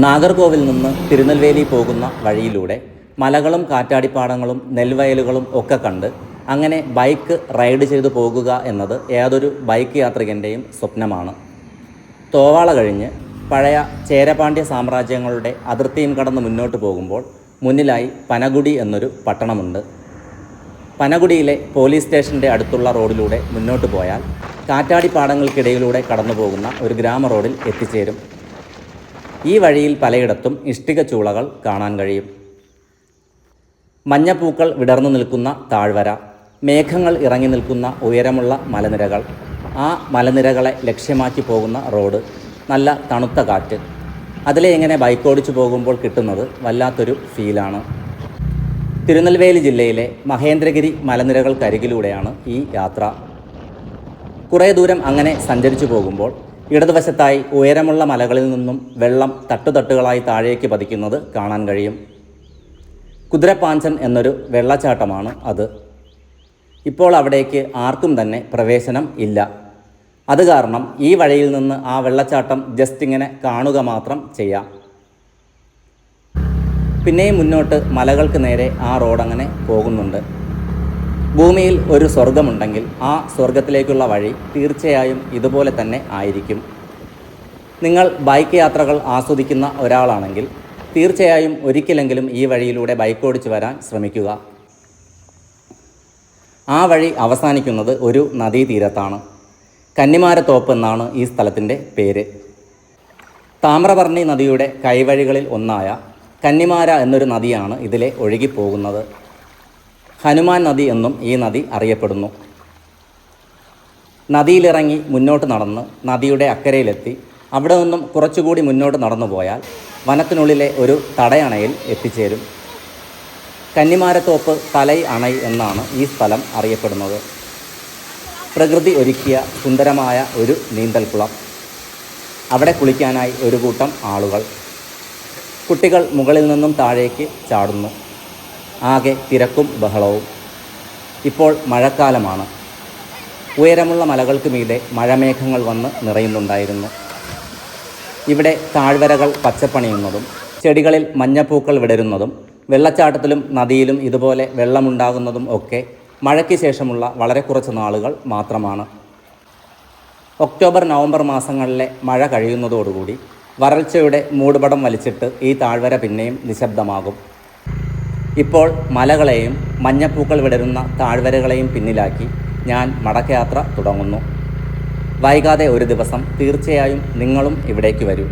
നാഗർകോവിൽ നിന്ന് തിരുനെൽവേലി പോകുന്ന വഴിയിലൂടെ മലകളും കാറ്റാടിപ്പാടങ്ങളും നെൽവയലുകളും ഒക്കെ കണ്ട് അങ്ങനെ ബൈക്ക് റൈഡ് ചെയ്തു പോകുക എന്നത് ഏതൊരു ബൈക്ക് യാത്രികന്റെയും സ്വപ്നമാണ്. തോവാള കഴിഞ്ഞ് പഴയ ചേരപാണ്ഡ്യ സാമ്രാജ്യങ്ങളുടെ അതിർത്തിയും കടന്ന് മുന്നോട്ട് പോകുമ്പോൾ മുന്നിലായി പനഗുടി എന്നൊരു പട്ടണമുണ്ട്. പനഗുടിയിലെ പോലീസ് സ്റ്റേഷന്റെ അടുത്തുള്ള റോഡിലൂടെ മുന്നോട്ട് പോയാൽ കാറ്റാടിപ്പാടങ്ങൾക്കിടയിലൂടെ കടന്നു പോകുന്ന ഒരു ഗ്രാമ റോഡിൽ എത്തിച്ചേരും. ഈ വഴിയിൽ പലയിടത്തും ഇഷ്ടിക ചൂളകൾ കാണാൻ കഴിയും. മഞ്ഞപ്പൂക്കൾ വിടർന്നു നിൽക്കുന്ന താഴ്വര മേഘങ്ങൾ ഇറങ്ങി നിൽക്കുന്ന ഉയരമുള്ള മലനിരകൾ ആ മലനിരകളെ ലക്ഷ്യമാക്കി പോകുന്ന റോഡ് നല്ല തണുത്ത കാറ്റ്. അതിലെ ഇങ്ങനെ ബൈക്ക് ഓടിച്ചു പോകുമ്പോൾ കിട്ടുന്നത് വല്ലാത്തൊരു ഫീലാണ് തിരുനെൽവേലി ജില്ലയിലെ മഹേന്ദ്രഗിരി മലനിരകൾക്കരികിലൂടെയാണ് ഈ യാത്ര. കുറേ ദൂരം അങ്ങനെ സഞ്ചരിച്ചു പോകുമ്പോൾ ഇടതുവശത്തായി ഉയരമുള്ള മലകളിൽ നിന്നും വെള്ളം തട്ടുതട്ടുകളായി താഴേക്ക് പതിക്കുന്നത് കാണാൻ കഴിയും. കുതിരപ്പാഞ്ചൻ എന്നൊരു വെള്ളച്ചാട്ടമാണ് അത്. ഇപ്പോൾ അവിടേക്ക് ആർക്കും തന്നെ പ്രവേശനം ഇല്ല. അത് കാരണം ഈ വഴിയിൽ നിന്ന് ആ വെള്ളച്ചാട്ടം ജസ്റ്റ് ഇങ്ങനെ കാണുക മാത്രം ചെയ്യാം. പിന്നെയും മുന്നോട്ട് മലകൾക്ക് നേരെ ആ റോഡ് അങ്ങനെ പോകുന്നുണ്ട്. ഭൂമിയിൽ ഒരു സ്വർഗമുണ്ടെങ്കിൽ ആ സ്വർഗത്തിലേക്കുള്ള വഴി തീർച്ചയായും ഇതുപോലെ തന്നെ ആയിരിക്കും. നിങ്ങൾ ബൈക്ക് യാത്രകൾ ആസ്വദിക്കുന്ന ഒരാളാണെങ്കിൽ തീർച്ചയായും ഒരിക്കലെങ്കിലും ഈ വഴിയിലൂടെ ബൈക്ക് ഓടിച്ചു വരാൻ ശ്രമിക്കുക. ആ വഴി അവസാനിക്കുന്നത് ഒരു നദീതീരത്താണ്. കന്നിമാരത്തോപ്പ് എന്നാണ് ഈ സ്ഥലത്തിന്റെ പേര്. താമ്രപർണി നദിയുടെ കൈവഴികളിൽ ഒന്നായ കന്നിമാര എന്നൊരു നദിയാണ് ഇതിലെ ഒഴുകിപ്പോകുന്നത്. ഹനുമാൻ നദി എന്നും ഈ നദി അറിയപ്പെടുന്നു. നദിയിലിറങ്ങി മുന്നോട്ട് നടന്ന് നദിയുടെ അക്കരയിലെത്തി. അവിടെ നിന്നും കുറച്ചുകൂടി മുന്നോട്ട് നടന്നു പോയാൽ വനത്തിനുള്ളിലെ ഒരു തടയണയിൽ എത്തിച്ചേരും. കന്നിമാരത്തോപ്പ് തലൈ അണൈ എന്നാണ് ഈ സ്ഥലം അറിയപ്പെടുന്നത്. പ്രകൃതി ഒരുക്കിയ സുന്ദരമായ ഒരു നീന്തൽക്കുളം. അവിടെ കുളിക്കാനായി ഒരു കൂട്ടം ആളുകൾ. കുട്ടികൾ മുകളിൽ നിന്നും താഴേക്ക് ചാടുന്നു. ആകെ തിരക്കും ബഹളവും. ഇപ്പോൾ മഴക്കാലമാണ്. ഉയരമുള്ള മലകൾക്ക് മീതെ മഴമേഘങ്ങൾ വന്ന് നിറയുന്നുണ്ടായിരുന്നു. ഇവിടെ താഴ്വരകൾ പച്ചപ്പണിയുന്നതും ചെടികളിൽ മഞ്ഞപ്പൂക്കൾ വിടരുന്നതും വെള്ളച്ചാട്ടത്തിലും നദിയിലും ഇതുപോലെ വെള്ളമുണ്ടാകുന്നതും ഒക്കെ മഴയ്ക്ക് ശേഷമുള്ള വളരെ കുറച്ച് നാളുകൾ മാത്രമാണ്. ഒക്ടോബർ നവംബർ മാസങ്ങളിലെ മഴ കഴിയുന്നതോടുകൂടി വരൾച്ചയുടെ മൂടുപടം വലിച്ചിട്ട് ഈ താഴ്വര പിന്നെയും നിശബ്ദമാകും. ഇപ്പോൾ മലകളെയും മഞ്ഞപ്പൂക്കൾ വിടരുന്ന താഴ്വരകളെയും പിന്നിലാക്കി ഞാൻ മടക്കയാത്ര തുടങ്ങുന്നു. വൈകാതെ ഒരു ദിവസം തീർച്ചയായും നിങ്ങളും ഇവിടേക്ക് വരൂ.